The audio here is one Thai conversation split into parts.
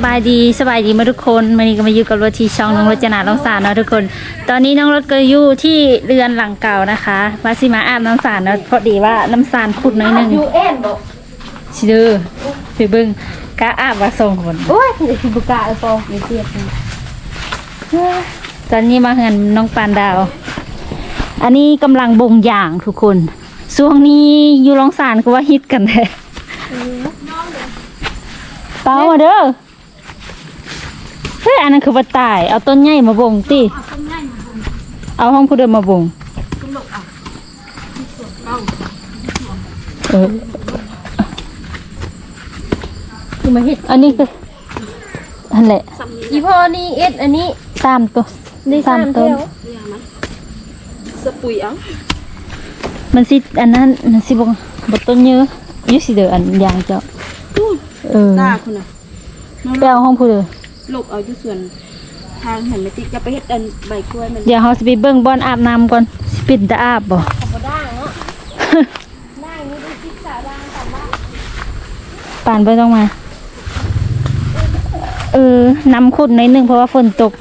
สบายดีสบายดีมาทุกคนวันนี้ก็มาอยู่กับรถที่ช่องน้องรถจนาน้องสารเนาะทุกคน ตอนนี้น้องรถก็อยู่ที่เรือนหลังเก่านะคะว่าสิมาอาบน้ำสารเนาะพอดีว่าน้ำสารขุดหน้อยหนึงยูเอ็นบอกสิเด้อไปเบิ่งกะอาบว่าส่งคนโอ้ยเดี๋ยวคุณบุกาเออปองเดี๋ยวเทียบกันตอนนี้มาเฮือนน้องปานดาว อันนี้กำลังบ่งอย่างทุกคนช่วงนี้อยู่รองสารก็ว่าฮิตกันแท้เปล่ามาเด้อเฮ้ยอันนั้นคือว่าตาย เอาต้นใหญ่มาบ่งติเอาห้องผู้เดินมาบ่งเออคือมาเฮ็ดอันนี้คืออันแหละอีพ่อนี่เอ็ดอันนี้สามตัวได้สาสามมต้เท่นาสปุยเอ้ามันสิอันนั้นมันสิบ่บ่ต้นเยอะอยุสิเด้ออันยางเจ้าตู้เออตาคุณน่ะไปเอาห้องผู้เดิน หลบเอาอยู่ส่วนทางเห็นไหมติจะไปเฮ็ดอันใบกล้วยมันเดี๋ยวเราสิไปเบิ่งบอนอาบน้ำก่อนสิปิดตาอาบบ่บ่ได้เนาะได้นี่ดูคิดสาวดังกันว่าป่านไปต้องมา เออน้ำขุดหน่อยหนึงเพราะว่าฝนตก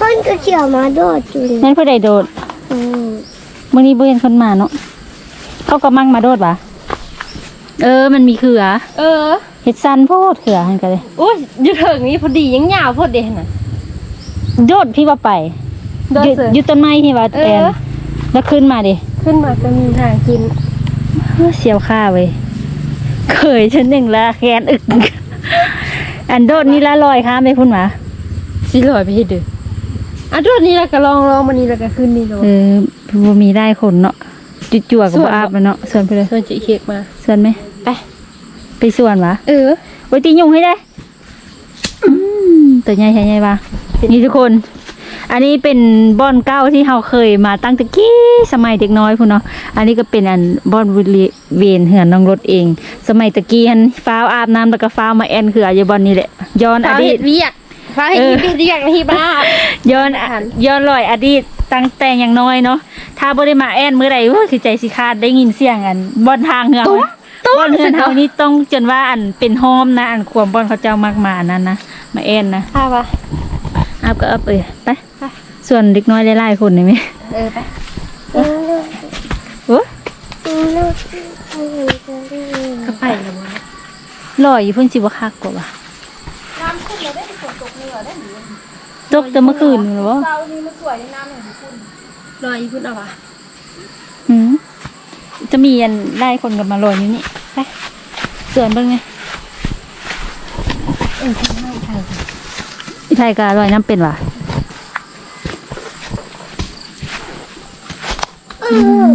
บ้านก็เขียวมาโดดอยู่เลยแม่นผู้ใดโดดอืมมื้อนี้บ่เห็นคนมาเนาะเขาก็มั่งมาโดดปะเออ มันมีเขือ เออ เฮ็ดซันโพดเขือหั่นก็เลยโอ้ยอยู่เถิงนี้พอดียังยาวพอดีน่ะโดดพี่ว่าไปโดดอยู่เสือ อยู่ต้นไม้ที่ว่าเอแอนอแล้วขึ้นมาดิขึ้นมาก็มีทางกินเฮ้ยเสียวข้าเว้ยเคยฉันหนึ่งละแกนอึก อันโดดนี่ละลอยข้ามไปพุ่นหมาสิลอยไปเฮ็ดเด้ออะโดดนี้แล้วก็ลองลองมานี่แล้วก็ขึ้นนี่โดดเออบ่มีได้คนเนาะจุจั่วๆกับส่วนบ่อาบมันเนาะส่วนไปเลยส่วนจะเค้กมาส่วนไหมไป ไปส่วนวะเออโอ้ยตียุงให้ได้อืมตัวใหญ่ใช่ใหญ่ปะนี่ทุกคน อันนี้เป็นบ่อนเก้าที่เราเคยมาตั้งแต่กี้สมัยเด็กน้อยพุ่นเนาะอันนี้ก็เป็นอันบ่อนวิลีเวนเหือนน้องรถเอง สมัยตะกี้หันฟ้าวอาบน้ำแล้วก็ฟ้าวมาแอนเขืออยู่บ่อนนี้แหละย้อนอฟ้าดีเฮ็ตดเวียกฟ้าเฮ็ดเออเวียกนะที่บ้านย้อนย้อนลอยอดีตตั้งแต่อย่างน้อยเนาะถ้าบ่ได้มาแอนมื้อใดโอ้ยคือใจสิขาดได้ยินเสียงอันบ่อนทางเหือบ่ อนเหือนเฮานี่ต้องจนว่าอันเป็นโฮมนะอันความบ่อนเขาเจ้ามากมาอันนั้นนะมาแอนนะพาปะอัพก็อัพเอ้ยไปส่วนเด็กน้อยหลายๆคนนี่ไหมเออไปโอ้อืมแล้วอืมก็ไปแล้วมั้งลอยอยู่เพิ่นสิบ่คักกว่าว่ะตกแต่เมื่อคืนนี่เหรอวะเช้านี้มันสวยน้ำเห็นคุณลอยอีพุ่นเอาวะหืม จะมีอันไล่คนกันมาลอยอยู่นี่ไปสวนเบิ่งไงเออทางให้ทางอีไผก็ลอยน้ำเป็นว่ะอืม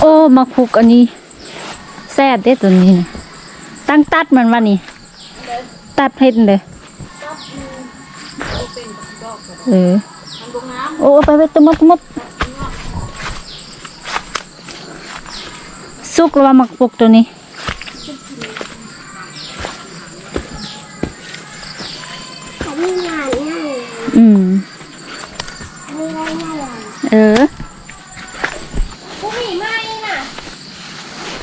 โอ้มักพุกอันนี้แซ่บเด้ตัวนี้นะตั้งตัดมันว่านี่ ตัดเฮ็ดเลยเออโอ้ไปไปตะมดตะม สุกแล้วว่ามักปุกตัวนี้เขามีงานง่ายอืมมีอะไรง่ายเลยเออผู้มีไม้น่ะ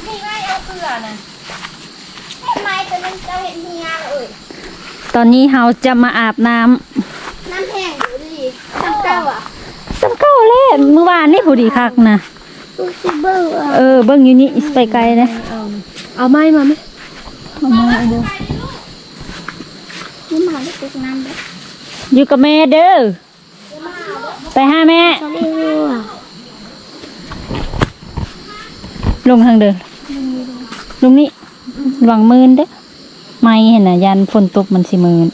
มีไม้เอาเกลือน่ะทำไมตัวนั้นจะเห็นมีงานเอ่ยตอนนี้เราจะมาอาบน้น้ำแห้งอยู่ดิน้ำเก้าอะำสำเก้าเล่เมื่อวานนี่ผู้ดีคักนะดูสิ เบิ้งอะเออเบิ่งอยู่นี่ไปไกลนะเอาไม้มาไหมเอามาเอาเด้อนี่มาได้ตกน้ำได้อยู่กับแม่เด้อไปหาแม่เขาเรียกว่าลงทางเดินลงนี่ระวังมืนเด้อไม่เห็นน่ะยันฝนตกมันสิมืน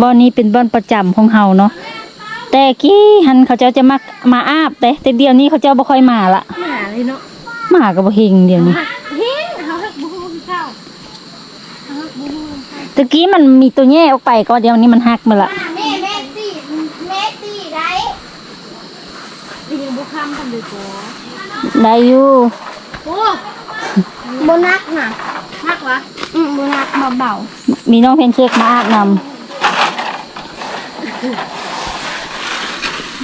บ่อนนี้เป็นบ่อนประจำของเฮาเนาะ แต่กี้หันเขาเจ้าจะมามาอาบแต่แต่เดี๋ยวนี้เขาเจ้าบ่ค่อยมาละหมาเลยเนาะมาก็บ่เฮงเดี๋ยวนี้เฮ้ยเขาหักบูฮูพี่เจ้าตะกี้มันมีตัวแย่ออกไปก็เดี๋ยวนี้มันหักมาละแม่แม่ตีแม่ตีได้ยังบุคำทำเลยกูได้อยู่โอ้โบนักน่ะหักวะอืมโบนักเบามีน้องเพนเค้กมาอาบน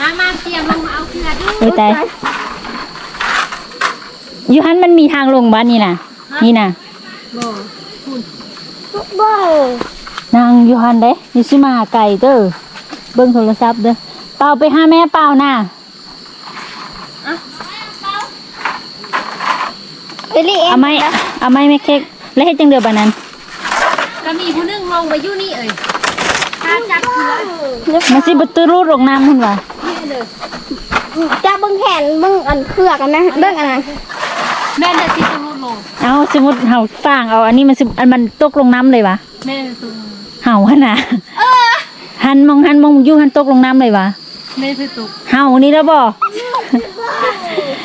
มามาเตรียมลงมาเอาเกลือดูำเอ้ยตายอยู่หันมันมีทางลงบ้านนี่น่ะ นี่น่ะบ่บ้านนางอยู่หันเด้อยู่สิมาไก่เด้อเบิ่งโทรศัพท์เด้อเปล่าไปหาแม่เปล่าน่ะเอลี่เอ็เอาไหมเอาไหมแม่เค้กแล้วเฮ็ดจังเดือบัดนั้นก็มีผู้หนึงลงไปอยู่นี่เอ้ยถ้าจับเกลือมันสิบ่ตื้อรูดลงน้ำพุ่นว่ะนี่ เลยจะเบิ้งแขนเบิ้งอันเครือกันนะเบิ้งอันนั้นแม่จะสิสมุดลงเอาสมมุติเฮาฟางเอาอันนี้มันสิอันมันตกลงน้ำเลยวะแม่จะตุ้มเฮาหั่นน่ะหันมองหันมองอยู่หันตกลงน้ำเลยวะแม่จะตุกเฮานี่แล้วบ่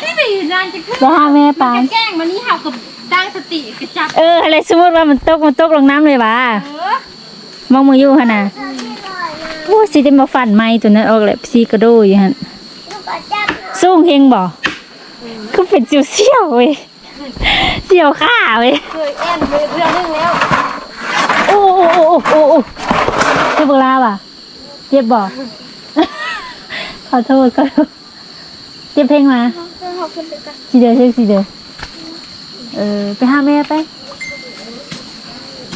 ที่ไปอยู่นานจะขึ้นไปหาแม่ปานแกล้งมันนี่เห่ากับตั้งสติกระจับเอออะไรสมมุติว่ามันตกมันตกลงน้ำเลยวะเออมองมืออยู่หั่นน่ะโอ้ สิได้มาฟันไม้ตัวนั้นออกแล้วสิกระโดดอยู่หั่นสูงเฮงบ่คือเป็นจิวเสี่ยวเว้ยเสี่ยวขาเว้ยเคยแอนไปเรือนึงแล้วโอ้โอ้โอ้โอ้โอ้โอ้เจ็บลาว่ะเจ็บบ่ขอโทษขอโทษเจ็บเพลงมาสีเดียวเช็คสีเดียวเออไปหาแม่ไป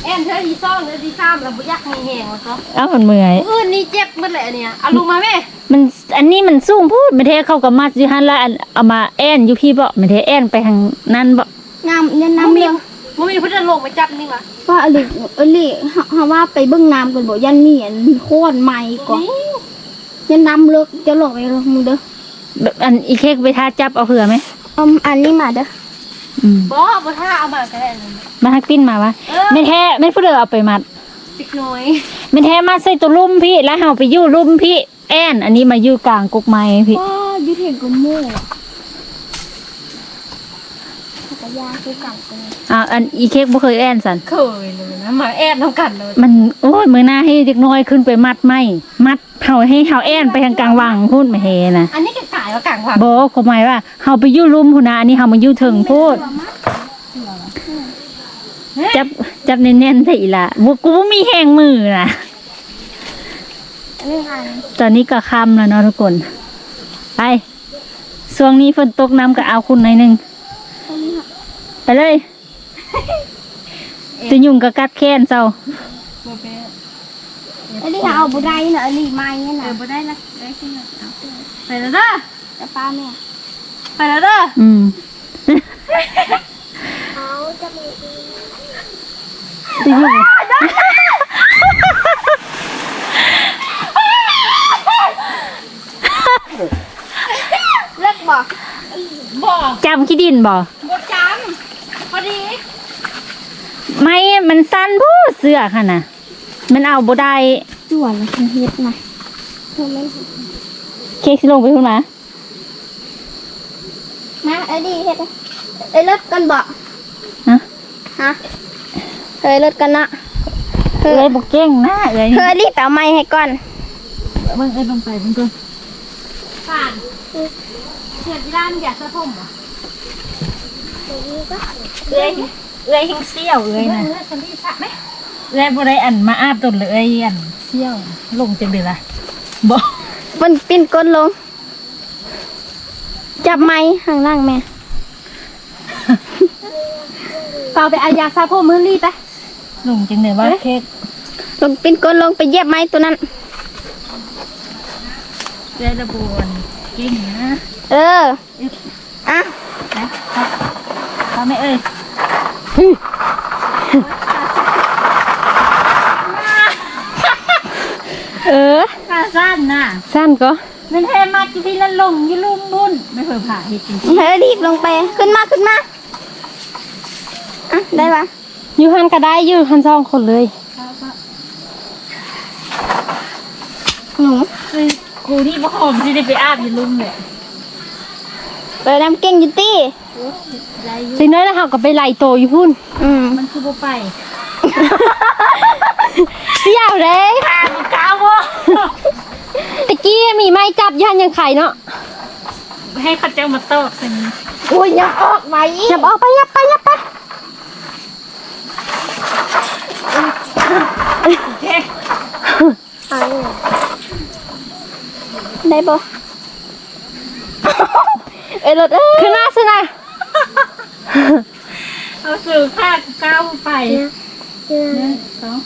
แอนเธอดีซ่องเธอดีซ้ำแล้วบุยักมีแหงวะก็เอ้ามันเมื่อย อื่นนี่เจ็บหมันแหละเนี่ยเอาลงมาแม่มันอันนี้มันสูงพูดไม่เทเข้ากับมัดอยู่หันแล้วอันเอามาแอนอยู่พี่บ่ไม่เทแอนไปทางนั้นบ่น้ำยันมันน้ำมีเรื่องมันมีพุทธลงไปจับนี่มาว่าอลิอลิเฮาว่าไปเบิ้งน้ำกันบ่ยันมีอันโคตรใหม่ก่อนยันน้ำเลิกจะหลอกไปลงมึงเด้อแบบอันอีเค้กไปท่าจับเอาเผื่อไหมเอาอันนี้มาเด้ออืม บ่บ่ถ้าเอามาก็ได้เลยมาทักปิ้นมาวะเออไม่แท้ไม่พูดเด้อเอาไปมัดติกน้อยไม่แท้มาใส่ตัวลุ่มพี่แล้วเฮาไปอยู่ลุ่มพี่แอน อันนี้มาอยู่กลางกกไม้พี่ว่ายุทธเห็นกูโม่จักร ยานคือกันกันอ่าอันอีเค้กบ่เคยแอนสัน เคยเลยนะมาแอนน้ำกันเลยมันโอ้ยมือหน้าให้เด็กน้อยขึ้นไปมัดไม่มัดเฮาให้เฮาแอนไปทางกลางวังพูดไม่เฮนะอันนี้ก็กายว่ากลางว่ะบ่เขาหมายว่าเฮาไปอยู่ลุ่มพุ่นนะอันนี้เฮามาอยู่ถึงพูดจับจับแน่นๆซะอีหล่ะบ่กูบ่มีแหงมือน่ะอันนี้อันตอนนี้ก็ค่ำแล้วเนาะทุกคน ไปช่วงนี้ฝนตกน้ำก็เอาคุณหน่อยหนึง ไปเลยจะยุ่งกับกัดแค้นเจ้าบ่เป็น อันนี้เอาบุได้นะอันนี้ไม้เนี่ยเอนะอบ่ได้ละได้ขึ้นละเอาไปแล้วเด้อจะป้าแม่ไปแล้วเด้ออืมเขาจะมีจะยุ่งเลิกบอกบ่จำขี้ดินบ่ บ่จำพอดี ไม่มันสั้นผู้เสื้อค่ะนะมันเอาบ่ได้ส่วนละเฮ็ดนะเธอไม่เค้กสิลงไปพุ่นมานะไอ้ดีเฮ็ดนะเอ้ยเลิกกันบ่ฮะฮะเฮ้ยเลิกกันนะเฮ้เอ้ยยบ่เก่งนะเอ้ยเฮ้ยรีบเอาไม้ให้ก่อนเบิ่งเอ้ยลงไปเบิ่งก่อนผ่านเสียดร้านอยากสะพมเหรอเอ้ย เอ้ยหิงเซี่ยวเอ้ยเอนะอฉันที่สะไหมเอ้ยบ่ได้อันมาอาบตนเลยเอ้ยอันเซี่ยวลงจังได๋ล่ะบ่มันปิ้นก้นลง จับไม้ข้างล่างแม่ เปล่าไปเอายาสะพมมือรีบไปลงจังได๋ว่าเค้กลงปิ้นก้นลงไปเหยียบไม้ตัวนั้น เอ้ยระบวนเก่งนะเออ อะ นะครับทำไหมเอ้ย เออ ขา สั้นน่ะสั้นก็มันแท้มากอยู่พี่ละลงอยู่ลุ่มบุญไม่เคยผ่าเฮ็ดจริงเฮ้ยรีบลงไปขึ้นมาขึ้นมาอะได้ปะอยู่หันก็ได้อยู่หันสองคนเลยหนูคือครูที่บ่หอมสิได้ไปอาบอยู่ลุ่มเลยไปน้ำเก่งอยูตี้สิน้อยแล้วเฮาก็ไปไล่โตอยู่พุ่น อืมมันคือบ่ไปเสี่ยวเลยค่ะมันกาวบ่ ตะกี้มีไม้จับย่านยังไข่เนาะให้เขาเจ้ามาตอกสิโอ้ยอยับออกมาอีกยับออกไปยับไปยับไปได้ปะเอ้ยรถเอ้ยขึ้นมาสินะเอาสื่อข้าก้าวไปหนึ่งสอง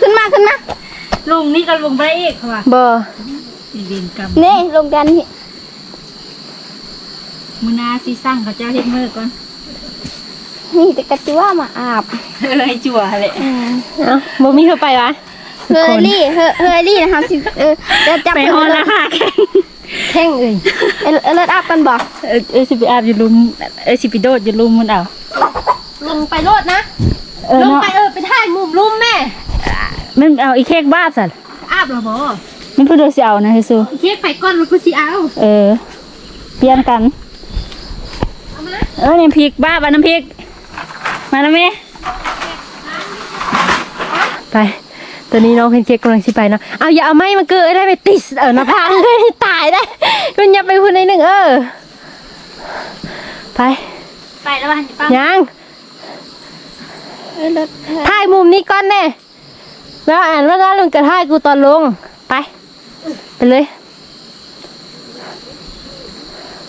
ขึ้นมาขึ้นมาลุงนี่ก็ลุงไปอีกค่ะบ่อีเวนกรรมนี่ลงกันนี่มือหนาซีสั่งเขาเจ้าเฮ็ดมือก่อนนี่แต่กระจัวมาอาบเออให้จั่วเลยอืมเอ้าบ่มีเข้าไปวะเฮอรี่เฮอเฮอรี่นะคะสิเออจะจับไปฮอนราคาแข่งแท่งเอ้ยเออเออเลิศอัพกันบ่เออเออสิไปอาบอยู่ลุมเออสิไปโดดอยู่ลุมมันเอาลงไปโลดนะเออ ลงเนาะไปเออไปถ่ายมุมลุ่มแม่มันเอาอีเค้กบ้าบสัตว์อาบเหรอบ่มันพูดโดยสิเอานะเฮซูเค้กไปก้อนมันคือสิเอาเออ เปลี่ยนกันเอามาเออน้ำพริกบ้าบาน้ำพริก มาแล้วไหมไปตอนนี้น้องเพนเค้กกำลังสิไปเนาะเอาอย่าเอาไม้มาเกยได้ไปติดเออหน้าผากเลยตายได้มันอย่าไปพูดในหนึ่งเออไป ไปแล้วบ้านป้ายัง เออเลิศเออ ถ่ายมุมนี้ก่อนแน่แล้วอ่านว่าแล้วลุงกระถ่ายกูตอนลง ไป ไปเลย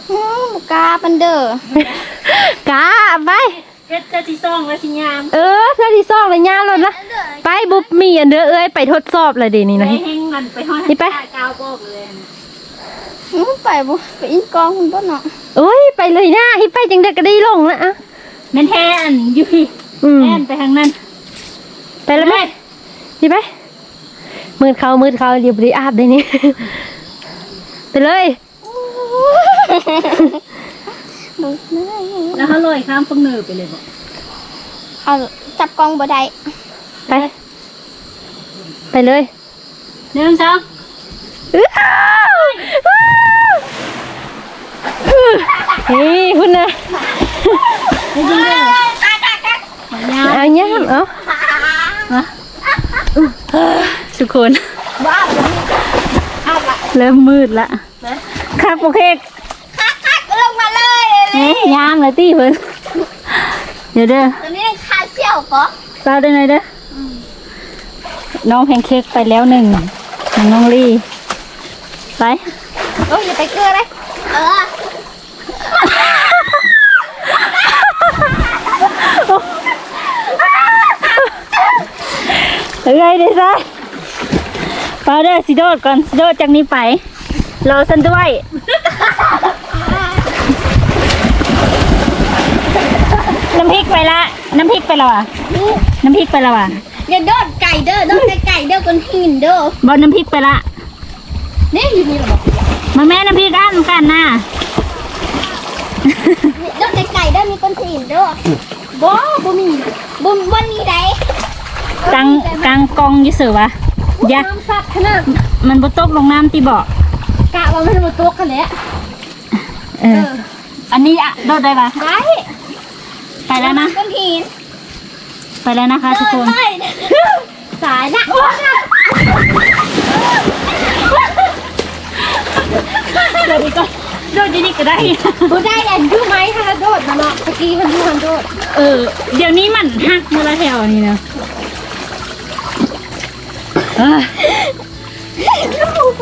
อืมกาปันเด้อกาไปเฮ็ดเจ้าที่ซ่องแล้วสิยาม เออเท่าที่ซอกเลยย่าเลยนะ ไปบุบมีอันเด้อเอ้ยไปทดสอบเลยดีนี่ไปนะแห้งมันไปห้อยนี่ไปกาวบอกเลยนะอืมไปบ่ไปอินกองคุณบ่เนาะโอ้ยไปเลยนะฮิไปจังเด็กก็ได้ลงนะอะแม่นแทนอยู่พี่ อืมแอนไปทางนั้นไปแล้วไหมนี่ไปมืดเขามืดเขาเดี๋ยวไปอาบได้นี่ไปเลยดูเหนื่อยแล้วเขาลอยข้ามฟังเนือไปเลยบอกเอาจับกองบ่ได้ไป ไปเลยหนึ่งสองอ้าวอ้าวนี่คุณนะจริงๆเลยยาวเอาเงี้ยเอาทุกคนว้าวเริ่มมืดละครับโอเคคักคักลงมาเลยเอ๊ะยามเลยตี้เพิ่นเดี๋ยวเด้อตอนนี้ขาเสี่ยวก็เล่าได้ไงเด้ออน้องแพนเค้กไปแล้วหนึ่งน้องลี่ไปโอ้ยอย่าไปเกลือเลยเออ เอ้ยเด้ซะไปเด้อสิโดดก่อนสิโดดจากนี้ไป รอฉันด้วย น้ำพริกไปละ น้ำพริกไปและวะน้ำพริกไปและวะอย่าโดดไก่เด้อโดดไก่ไก่เด้อคนหินเด้อบอลน้ำพริกไปละนี่อยู่นี่หรอบอกมาแม่น้ำพริกอันกันนะโดดไก่ไก่เด้อมีคนหินเด้อบ่บ่มีบ่บ่มีใด กลางกลางกองอยี่เสือวะอยาน้ำสัตว์ขนาดมันบ่ตกลงน้ำตีบ่กะว่ามันมาตกกันแหล้วเออ อันนี้อะโดดได้ปะได้ไปแล้วนะคนหินไปแล้วนะคะทุกคนเลยสายนะโดดดีก็โดดดีๆก็ได้ บ่ได้อันอยู่ไหมถ้าโดดมาเนาะตะกี้มันอยู่หันโดด เออ เดี๋ยวนี้มันหักมาละแถวนี้นะ เอ้ยหมูก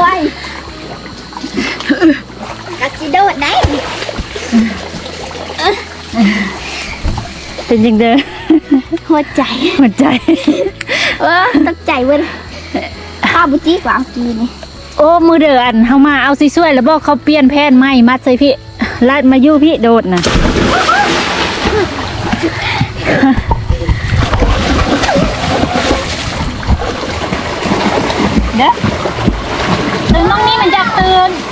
ล้วยกัดสิโดดได้เป็นจังเด้อหัวใจหัวใจเออตั้งใจเว้ยข้าวบุจี้กว่าเมื่อกี้นี่โอ้มือเดืออันเฮามาเอาสิช่วยแล้วบอกเขาเปลี่ยนแผนใหม่มัดใส่พี่ลาดมาอยู่พี่โดดนะเด้อตื่นน้องนี่มันอยาก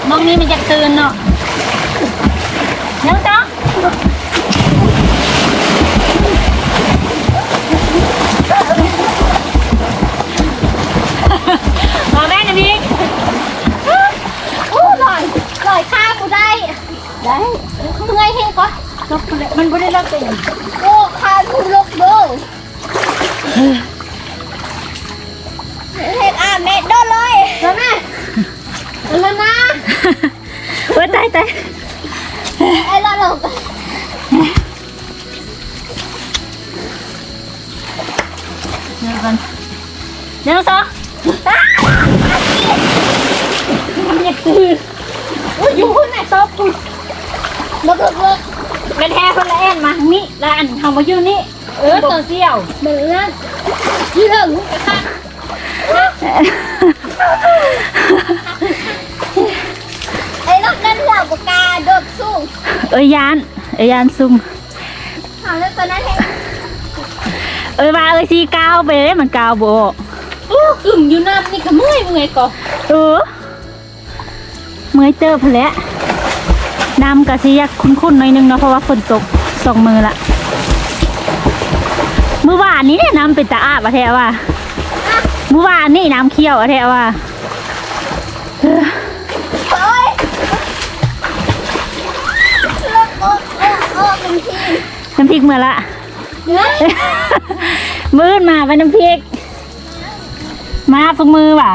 ตื่นน้องนี่มันอยากตื่นเนาะยังจ้ะมาแม่นะพี่อู้ลอยลอยข้าวกูได้ ได้เมื่อยเฮงก็มันไม่ได้รับเป็นโอ้ข้าวกูลกดูเฮ็ดอะแม่โดนเลยแล้วแม่แล้วนะ tay tay. Ê lo lục Dạ vâng. Dạ vâng, à! nó sao? Nhập tư Ui dù hôn này tốt Lục lục lục Bên he con là em mà Mỹ là ảnh hồng vào dương ní Ướt tờ siêu Bự lắm. Dư hưởng cái dạ. khác เอ้ยยาน เอ้ยยานซุ่มถามแล้วตอนนั้นเห็นเอ้ยว่าเอ้ยสีกาวไปเลยมันกาวบ่โอ้กึ่งอยู่น้ำนี่ก็เมื่อยเมื่อยก่อเออเมื่อยเติบพนแหล้วน้ำกะสิอยากคุ้นๆหน่อยนึงเนาะเพราะว่าฝนตกสองมือละเมื่อวานนี้เนี่ยน้ำเป็นตาอาบอะแท้ว่าเมื่อวานนี่น้ำเคี่ยวอะแท้ว่า น้ำพริกเมื่อละมืดมาไปน้ำพริก มาฝึกมือว่ะ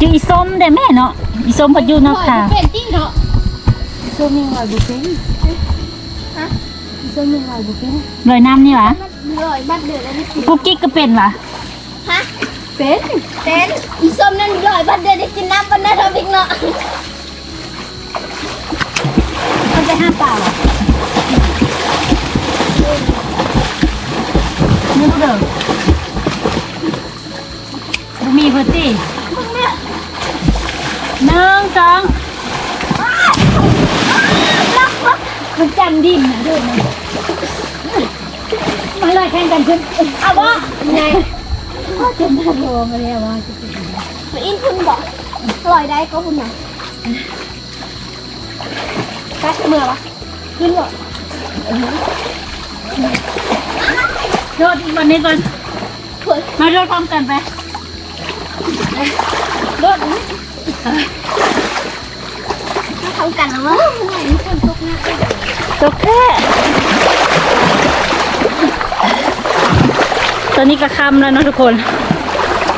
จืออีส้มได้แม่เนาะอีส้มพัดอยูเนาะค่ะเป็นที่เนาะส้มยังลอยบุเป็นส้มยังลอยบุเป็นลอยน้ำนี่หวะมันลอยบัดเดือดแล้วนี่กุ๊กกิ๊กก็เป็นวะฮะเป็นเป็นอีส้มนั่นลอยบัดเดือดได้กินน้ำกันนะทำอีกเนาะมันไปห้าเปล่า เหรอนี่เด้อบุมีเพื่อนตีหนึ่งสองมันจำดินนะเด้อมันมาเลยแข่งกันขึ้นเอาบ่ไงจนได้โลมาแล้วว่าจะเป็นไปอินคุณบอกลอยได้ก็คุณนะไปเมื่อวะขึ้นบ่ โดดวันนี้ก่อนมาโดดพร้อมกันไปรถมาทำกันแล้วเมื่อไหร่มีคนตกหน้าตกแค่ตอนนี้ก็ค่ำแล้วเนาะทุกคน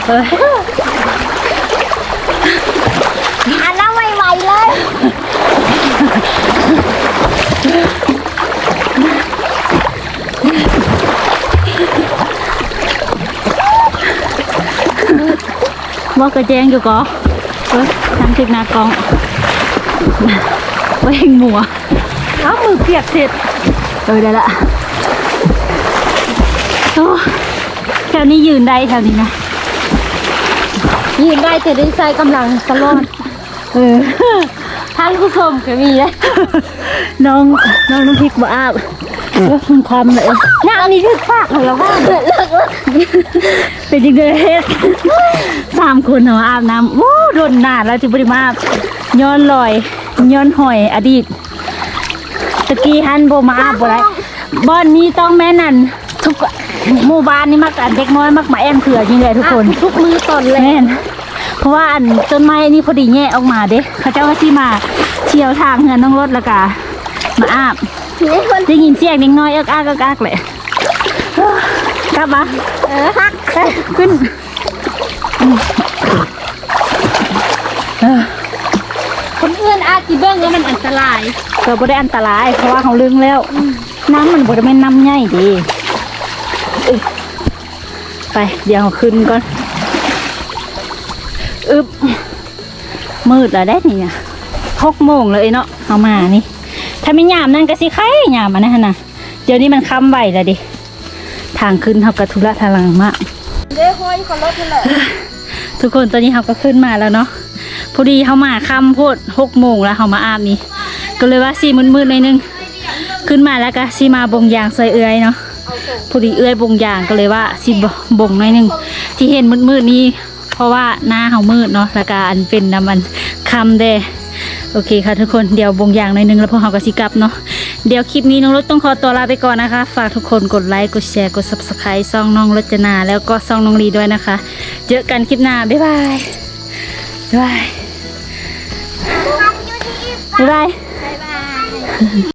เฮ้ย อันนั้นไวๆเลย ว่ากระแจงอยู่ก่อเฮ้ยทำถึกนากองไว้เห็นหมัวอ้ามือเปียกเสร็จเออได้ละโอ้แถวนี้ยืนได้แถวนี้นะ ยืนได้แต่ได้ใช้กำลังตลอดเออท่านผู้ชมก็มีนะน้องน้องน้ำพริกมาอาบ คุณคำเลยงานนี้คือปากของเราว่าเลิกเลิกเป็นจริงเลยเฮ็ดสามคนเหรออาบน้ำโอ้โดนนานแล้วที่บริมาอาบย้อนลอยย้อนหอยอดีตตะกี้ฮันโบมาอาบบ่ได้บ้านนี้ต้องแม่นั่นทุกหมู่บ้านนี่มักอันเด็กน้อยมักมาแอมเผื่อจริงเลยทุกคนทุกมือตอนแรแม่กนเพราะว่าอันต้นไม้นี่พอดีแง่ออกมาเด้เขาเจ้าว่าที่มาเที่ยวทางเฮือนน้องรถแล้วก็มาอาบนี่คน ได้ยินเสียงเด็กน้อยเอิกอักเอิกอักเลยกลับมาเออฮักเอ้ยขึ้นเออคนอื่นอาจสิเบิ่งแล้วมันอันตรายก็บ่ได้อันตราย เพราะว่าเขาลึงแล้ว น้ำมันบ่ได้แม่นน้ำใหญ่ดีเอ้ยไปเดี๋ยวเอาขึ้นก่อนอึบมืดแล้วได้นี่เนี่ยหกโมงเลยเนาะเอามานี่ ถ้าไม่ยามนั่นก็สิไข่ยามมันนะฮะนะเดี๋ยวนี้มันค้ำไหวแล้วดิ ทางขึ้นเขากระทุระทารังมากเด้ห้อยคนรถนี่แหละทุกคนตอนนี้เขาก็ขึ้นมาแล้วเนาะ พอดีเขามาค่ำโพดหกโมงแล้วเขามาอาบนี่ ก็เลยว่าสีมืดๆหน่อยนึง ขึ้นมาแล้วก็สีมาบงยางใส่เอื้อยเนาะพอดีเอื้อยบงยางก็เลยว่าสีบงหน่อยนึง ที่เห็นมืดๆนี้เพราะว่าหน้าเขามืดเนาะแล้วก็อันเป็นน้ำมันคำเด้ โอเคค่ะทุกคนเดี๋ยวบงยางหน่อยนึงแล้วพวกเราก็สิกลับเนาะเดี๋ยวคลิปนี้น้องรถต้องขอตัวลาไปก่อนนะคะ ฝากทุกคนกดไลค์กดแชร์กด subscribe ซ่องน้องรจนา แล้วก็ซ่องน้องลีด้วยนะคะ เจอกันคลิปหน้า บ๊ายบายบ๊ายบายบ๊ายบายบ๊ายบาย